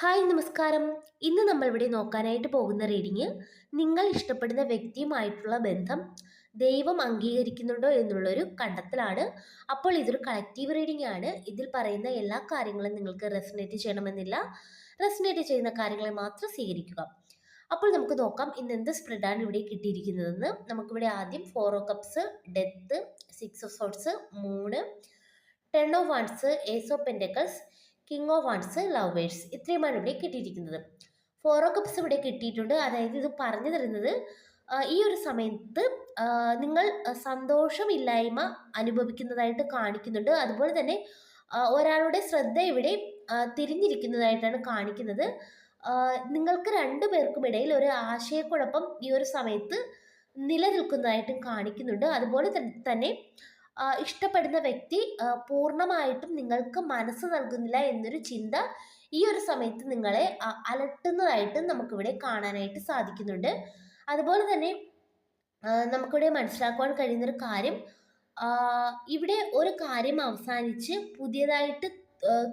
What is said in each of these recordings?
Hi നമസ്കാരം. ഇന്ന് നമ്മളിവിടെ നോക്കാനായിട്ട് പോകുന്ന റീഡിങ് നിങ്ങൾ ഇഷ്ടപ്പെടുന്ന വ്യക്തിയുമായിട്ടുള്ള ബന്ധം ദൈവം അംഗീകരിക്കുന്നുണ്ടോ എന്നുള്ളൊരു കണ്ടെത്തലാണ്. അപ്പോൾ ഇതൊരു കളക്റ്റീവ് റീഡിംഗ് ആണ്. ഇതിൽ പറയുന്ന എല്ലാ കാര്യങ്ങളും നിങ്ങൾക്ക് റെസിനേറ്റ് ചെയ്യണമെന്നില്ല. റെസിനേറ്റ് ചെയ്യുന്ന കാര്യങ്ങളെ മാത്രം സ്വീകരിക്കുക. അപ്പോൾ നമുക്ക് നോക്കാം ഇന്ന് എന്ത് സ്പ്രെഡാണ് ഇവിടെ കിട്ടിയിരിക്കുന്നതെന്ന്. നമുക്കിവിടെ ആദ്യം four of cups death six of swords moon ten of wands ace of pentacles king of wands lovers ഇത്രയുമാണ് ഇവിടെ കിട്ടിയിരിക്കുന്നത്. ഫോർ ഓ കപ്സ് ഇവിടെ കിട്ടിയിട്ടുണ്ട്. അതായത് ഇത് പറഞ്ഞു തരുന്നത് ഈ ഒരു സമയത്ത് നിങ്ങൾ സന്തോഷമില്ലായ്മ അനുഭവിക്കുന്നതായിട്ട് കാണിക്കുന്നുണ്ട്. അതുപോലെ തന്നെ ഒരാളുടെ ശ്രദ്ധ ഇവിടെ തിരിഞ്ഞിരിക്കുന്നതായിട്ടാണ് കാണിക്കുന്നത്. നിങ്ങൾക്ക് രണ്ടു പേർക്കും ഇടയിൽ ഒരു ആശയക്കുഴപ്പം ഈ ഒരു സമയത്ത് നിലനിൽക്കുന്നതായിട്ടും കാണിക്കുന്നുണ്ട്. അതുപോലെ തന്നെ ഇഷ്ടപ്പെടുന്ന വ്യക്തി പൂർണമായിട്ടും നിങ്ങൾക്ക് മനസ്സ് നൽകുന്നില്ല എന്നൊരു ചിന്ത ഈ ഒരു സമയത്ത് നിങ്ങളെ അലട്ടുന്നതായിട്ട് നമുക്കിവിടെ കാണാനായിട്ട് സാധിക്കുന്നുണ്ട്. അതുപോലെ തന്നെ നമുക്കിവിടെ മനസ്സിലാക്കുവാൻ കഴിയുന്നൊരു കാര്യം ഇവിടെ ഒരു കാര്യം അവസാനിച്ച് പുതിയതായിട്ട്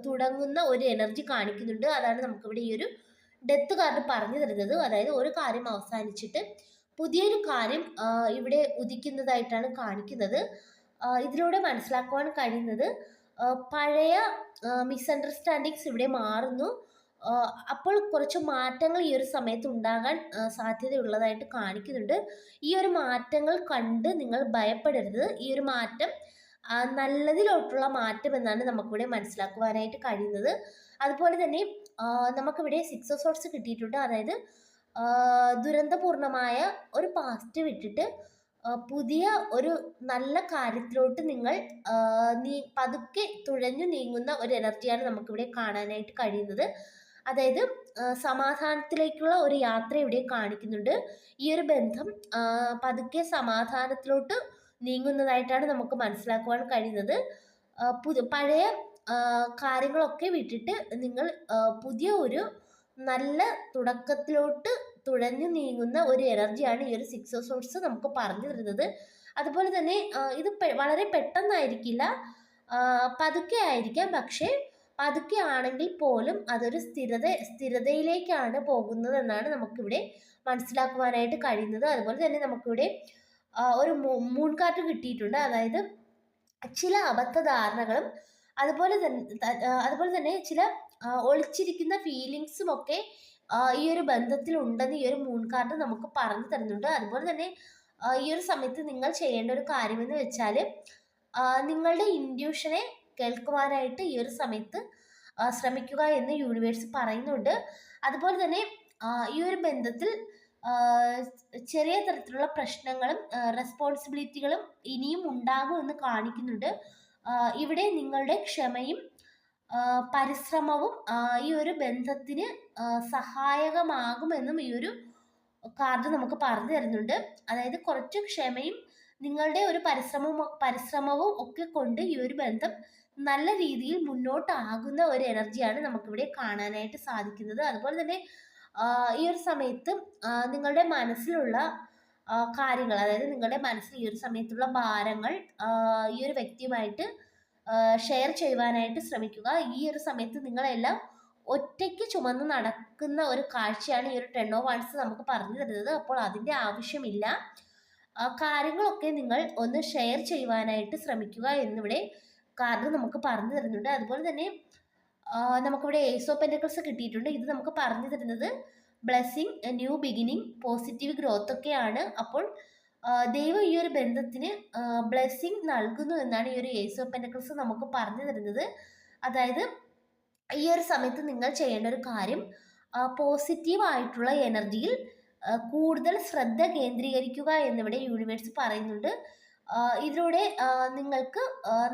തുടങ്ങുന്ന ഒരു എനർജി കാണിക്കുന്നുണ്ട്. അതാണ് നമുക്കിവിടെ ഈ ഒരു ഡെത്ത് കാർഡ് പറഞ്ഞു തരുന്നത്. അതായത് ഒരു കാര്യം അവസാനിച്ചിട്ട് പുതിയൊരു കാര്യം ഇവിടെ ഉദിക്കുന്നതായിട്ടാണ് കാണിക്കുന്നത്. ഇതിലൂടെ മനസ്സിലാക്കുവാൻ കഴിയുന്നത് പഴയ മിസ്അണ്ടർസ്റ്റാൻഡിങ്സ് ഇവിടെ മാറുന്നു. അപ്പോൾ കുറച്ച് മാറ്റങ്ങൾ ഈ ഒരു സമയത്ത് ഉണ്ടാകാൻ സാധ്യതയുള്ളതായിട്ട് കാണിക്കുന്നുണ്ട്. ഈ ഒരു മാറ്റങ്ങൾ കണ്ട് നിങ്ങൾ ഭയപ്പെടരുത്. ഈ ഒരു മാറ്റം നല്ലതിലോട്ടുള്ള മാറ്റം എന്നാണ് നമുക്കിവിടെ മനസ്സിലാക്കുവാനായിട്ട് കഴിയുന്നത്. അതുപോലെ തന്നെ നമുക്കിവിടെ സിക്സ് ഓഫ് സോട്ട്സ് കിട്ടിയിട്ടുണ്ട്. അതായത് ദുരന്തപൂർണമായ ഒരു പാസ്റ്റ് വിട്ടിട്ട് പുതിയ ഒരു നല്ല കാര്യത്തിലോട്ട് നിങ്ങൾ നീ പതുക്കെ തുഴഞ്ഞു നീങ്ങുന്ന ഒരു എനർജിയാണ് നമുക്കിവിടെ കാണാനായിട്ട് കഴിയുന്നത്. അതായത് സമാധാനത്തിലേക്കുള്ള ഒരു യാത്ര ഇവിടെ കാണിക്കുന്നുണ്ട്. ഈ ഒരു ബന്ധം പതുക്കെ സമാധാനത്തിലോട്ട് നീങ്ങുന്നതായിട്ടാണ് നമുക്ക് മനസ്സിലാക്കുവാൻ കഴിയുന്നത്. പുതു പഴയ കാര്യങ്ങളൊക്കെ വിട്ടിട്ട് നിങ്ങൾ പുതിയ ഒരു നല്ല തുടക്കത്തിലോട്ട് തുഴഞ്ഞു നീങ്ങുന്ന ഒരു എനർജിയാണ് ഈ ഒരു സിക്സ് സോഴ്സ് നമുക്ക് പറഞ്ഞു തരുന്നത്. അതുപോലെ തന്നെ ഇത് വളരെ പെട്ടെന്നായിരിക്കില്ല പതുക്കെ ആയിരിക്കാം. പക്ഷേ പതുക്കെ ആണെങ്കിൽ പോലും അതൊരു സ്ഥിരത സ്ഥിരതയിലേക്കാണ് പോകുന്നത് എന്നാണ് നമുക്കിവിടെ മനസ്സിലാക്കുവാനായിട്ട് കഴിയുന്നത്. അതുപോലെ തന്നെ നമുക്കിവിടെ ഒരു മൂൺ കാർഡ് കിട്ടിയിട്ടുണ്ട്. അതായത് ചില അബദ്ധധാരണകളും അതുപോലെ തന്നെ അതുപോലെ തന്നെ ചില ഒളിച്ചിരിക്കുന്ന ഫീലിങ്സും ഒക്കെ ഈ ഒരു ബന്ധത്തിൽ ഉണ്ടെന്ന് ഈ ഒരു മൂൺ കാർഡ് നമുക്ക് പറഞ്ഞു തരുന്നുണ്ട്. അതുപോലെ തന്നെ ഈ ഒരു സമയത്ത് നിങ്ങൾ ചെയ്യേണ്ട ഒരു കാര്യമെന്ന് വെച്ചാൽ നിങ്ങളുടെ ഇൻഡ്യൂഷനെ കേൾക്കുവാനായിട്ട് ഈ ഒരു സമയത്ത് ശ്രമിക്കുക എന്ന് യൂണിവേഴ്സ് പറയുന്നുണ്ട്. അതുപോലെ തന്നെ ഈ ഒരു ബന്ധത്തിൽ ചെറിയ തരത്തിലുള്ള പ്രശ്നങ്ങളും റെസ്പോൺസിബിലിറ്റികളും ഇനിയും ഉണ്ടാകുമെന്ന് കാണിക്കുന്നുണ്ട്. ഇവിടെ നിങ്ങളുടെ ക്ഷമയും പരിശ്രമവും ഈ ഒരു ബന്ധത്തിന് സഹായകമാകുമെന്നും ഈ ഒരു കാർഡ് നമുക്ക് പറഞ്ഞു തരുന്നുണ്ട്. അതായത് കുറച്ച് ക്ഷമയും നിങ്ങളുടെ ഒരു പരിശ്രമവും പരിശ്രമവും ഒക്കെ കൊണ്ട് ഈ ഒരു ബന്ധം നല്ല രീതിയിൽ മുന്നോട്ടാകുന്ന ഒരു എനർജിയാണ് നമുക്കിവിടെ കാണാനായിട്ട് സാധിക്കുന്നത്. അതുപോലെ തന്നെ ഈ ഒരു സമയത്ത് നിങ്ങളുടെ മനസ്സിലുള്ള കാര്യങ്ങൾ. അതായത് നിങ്ങളുടെ മനസ്സിൽ ഈ ഒരു സമയത്തുള്ള ഭാരങ്ങൾ ഈ ഒരു വ്യക്തിയുമായിട്ട് ഷെയർ ചെയ്യുവാനായിട്ട് ശ്രമിക്കുക. ഈ ഒരു സമയത്ത് നിങ്ങളെല്ലാം ഒറ്റയ്ക്ക് ചുമന്ന് നടക്കുന്ന ഒരു കാഴ്ചയാണ് ഈ ഒരു ടെൻ ഓ വാൺസ് നമുക്ക് പറഞ്ഞു തരുന്നത്. അപ്പോൾ അതിന്റെ ആവശ്യമില്ല. കാര്യങ്ങളൊക്കെ നിങ്ങൾ ഒന്ന് ഷെയർ ചെയ്യുവാനായിട്ട് ശ്രമിക്കുക എന്നിവിടെ കാർഡ് നമുക്ക് പറഞ്ഞു തരുന്നുണ്ട്. അതുപോലെ തന്നെ നമുക്കിവിടെ ഏസോ ഓഫ് പെന്റക്കിൾസ് കിട്ടിയിട്ടുണ്ട്. ഇത് നമുക്ക് പറഞ്ഞു തരുന്നത് blessing new beginning positive growth ഒക്കെയാണ്. അപ്പോൾ ദൈവം ഈ ഒരു ബന്ധത്തിന് ബ്ലെസ്സിങ് നൽകുന്നു എന്നാണ് ഈ ഒരു ഏസ് ഓഫ് നമുക്ക് പറഞ്ഞു തരുന്നത്. അതായത് ഈ ഒരു സമയത്ത് നിങ്ങൾ ചെയ്യേണ്ട ഒരു കാര്യം പോസിറ്റീവ് ആയിട്ടുള്ള എനർജിയിൽ കൂടുതൽ ശ്രദ്ധ കേന്ദ്രീകരിക്കുക എന്നിവിടെ യൂണിവേഴ്സ് പറയുന്നുണ്ട്. ഇതിലൂടെ നിങ്ങൾക്ക്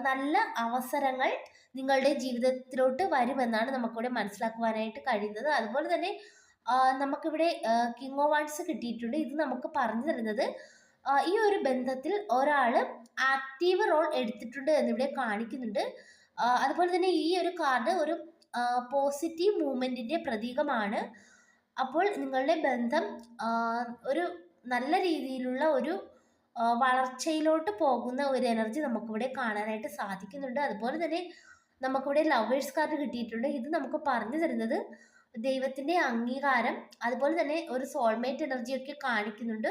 നല്ല അവസരങ്ങൾ നിങ്ങളുടെ ജീവിതത്തിലോട്ട് വരുമെന്നാണ് നമുക്കിവിടെ മനസ്സിലാക്കുവാനായിട്ട് കഴിയുന്നത്. അതുപോലെ തന്നെ നമുക്കിവിടെ കിങ് ഓഫ് വാൺസ് കിട്ടിയിട്ടുണ്ട്. ഇത് നമുക്ക് പറഞ്ഞു തരുന്നത് ഈ ഒരു ബന്ധത്തിൽ ഒരാൾ ആക്റ്റീവ് റോൾ എടുത്തിട്ടുണ്ട് എന്നിവിടെ കാണിക്കുന്നുണ്ട്. അതുപോലെ തന്നെ ഈ ഒരു കാർഡ് ഒരു പോസിറ്റീവ് മൂവ്മെന്റിന്റെ പ്രതീകമാണ്. അപ്പോൾ നിങ്ങളുടെ ബന്ധം ഒരു നല്ല രീതിയിലുള്ള ഒരു വളർച്ചയിലോട്ട് പോകുന്ന ഒരു എനർജി നമുക്കിവിടെ കാണാനായിട്ട് സാധിക്കുന്നുണ്ട്. അതുപോലെ തന്നെ നമുക്കിവിടെ ലവേഴ്സ് കാർഡ് കിട്ടിയിട്ടുണ്ട്. ഇത് നമുക്ക് പറഞ്ഞു തരുന്നത് ദൈവത്തിന്റെ അംഗീകാരം അതുപോലെ തന്നെ ഒരു സോൾമേറ്റ് എനർജി ഒക്കെ കാണിക്കുന്നുണ്ട്.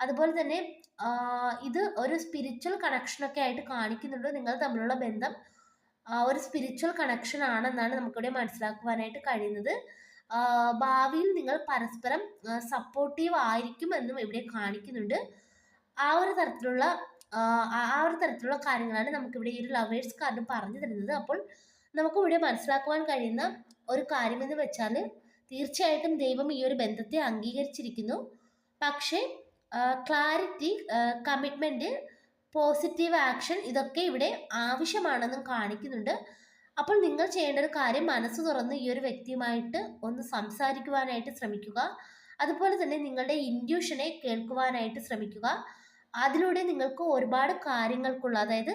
അതുപോലെ തന്നെ ഇത് ഒരു സ്പിരിച്വൽ കണക്ഷൻ ഒക്കെ ആയിട്ട് കാണിക്കുന്നുണ്ട് നിങ്ങൾ തമ്മിലുള്ള ബന്ധം. ഒരു സ്പിരിച്വൽ കണക്ഷൻ ആണെന്നാണ് നമുക്കിവിടെ മനസ്സിലാക്കുവാനായിട്ട് കഴിയുന്നത്. ഭാവിയിൽ നിങ്ങൾ പരസ്പരം സപ്പോർട്ടീവ് ആയിരിക്കും എന്നും ഇവിടെ കാണിക്കുന്നുണ്ട്. ആ ഒരു തരത്തിലുള്ള ആ ഒരു തരത്തിലുള്ള കാര്യങ്ങളാണ് നമുക്കിവിടെ ഈ ഒരു ലവേഴ്സ് കാർഡ് പറഞ്ഞു തരുന്നത്. അപ്പോൾ നമുക്കിവിടെ മനസ്സിലാക്കുവാൻ കഴിയുന്ന ഒരു കാര്യം എന്ന് വെച്ചാൽ തീർച്ചയായിട്ടും ദൈവം ഈ ഒരു ബന്ധത്തെ അംഗീകരിച്ചിരിക്കുന്നു. പക്ഷേ ക്ലാരിറ്റി കമ്മിറ്റ്മെന്റ് പോസിറ്റീവ് ആക്ഷൻ ഇതൊക്കെ ഇവിടെ ആവശ്യമാണെന്നും കാണിക്കുന്നുണ്ട്. അപ്പോൾ നിങ്ങൾ ചെയ്യേണ്ട ഒരു കാര്യം മനസ്സ് തുറന്ന് ഈ ഒരു വ്യക്തിയുമായിട്ട് ഒന്ന് സംസാരിക്കുവാനായിട്ട് ശ്രമിക്കുക. അതുപോലെ തന്നെ നിങ്ങളുടെ ഇൻഡ്യൂഷനെ കേൾക്കുവാനായിട്ട് ശ്രമിക്കുക. അതിലൂടെ നിങ്ങൾക്ക് ഒരുപാട് കാര്യങ്ങൾക്കുള്ള അതായത്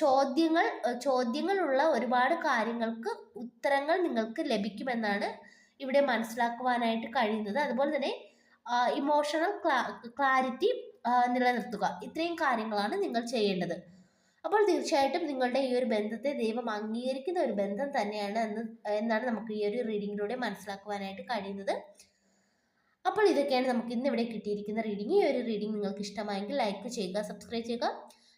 ചോദ്യങ്ങൾ ചോദ്യങ്ങളുള്ള ഒരുപാട് കാര്യങ്ങൾക്ക് ഉത്തരങ്ങൾ നിങ്ങൾക്ക് ലഭിക്കുമെന്നാണ് ഇവിടെ മനസ്സിലാക്കുവാനായിട്ട് കഴിയുന്നത്. അതുപോലെ തന്നെ ഇമോഷണൽ ക്ലാരിറ്റി നിലനിർത്തുക. ഇത്രയും കാര്യങ്ങളാണ് നിങ്ങൾ ചെയ്യേണ്ടത്. അപ്പോൾ തീർച്ചയായിട്ടും നിങ്ങളുടെ ഈ ഒരു ബന്ധത്തെ ദൈവം അംഗീകരിക്കുന്ന ഒരു ബന്ധം തന്നെയാണ് എന്ന് എന്നാണ് നമുക്ക് ഈ ഒരു റീഡിങ്ങിലൂടെ മനസ്സിലാക്കുവാനായിട്ട് കഴിയുന്നത്. അപ്പോൾ ഇതൊക്കെയാണ് നമുക്ക് ഇന്ന് ഇവിടെ കിട്ടിയിരിക്കുന്ന റീഡിംഗ് ഈ ഒരു റീഡിംഗ് നിങ്ങൾക്ക് ഇഷ്ടമായെങ്കിൽ ലൈക്ക് ചെയ്യുക സബ്സ്ക്രൈബ് ചെയ്യുക.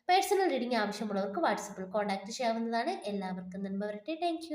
പേഴ്സണൽ റീഡിംഗ് ആവശ്യമുള്ളവർക്ക് വാട്സപ്പിൽ കോൺടാക്ട് ചെയ്യാവുന്നതാണ്. എല്ലാവർക്കും നന്മ വരട്ടെ. താങ്ക്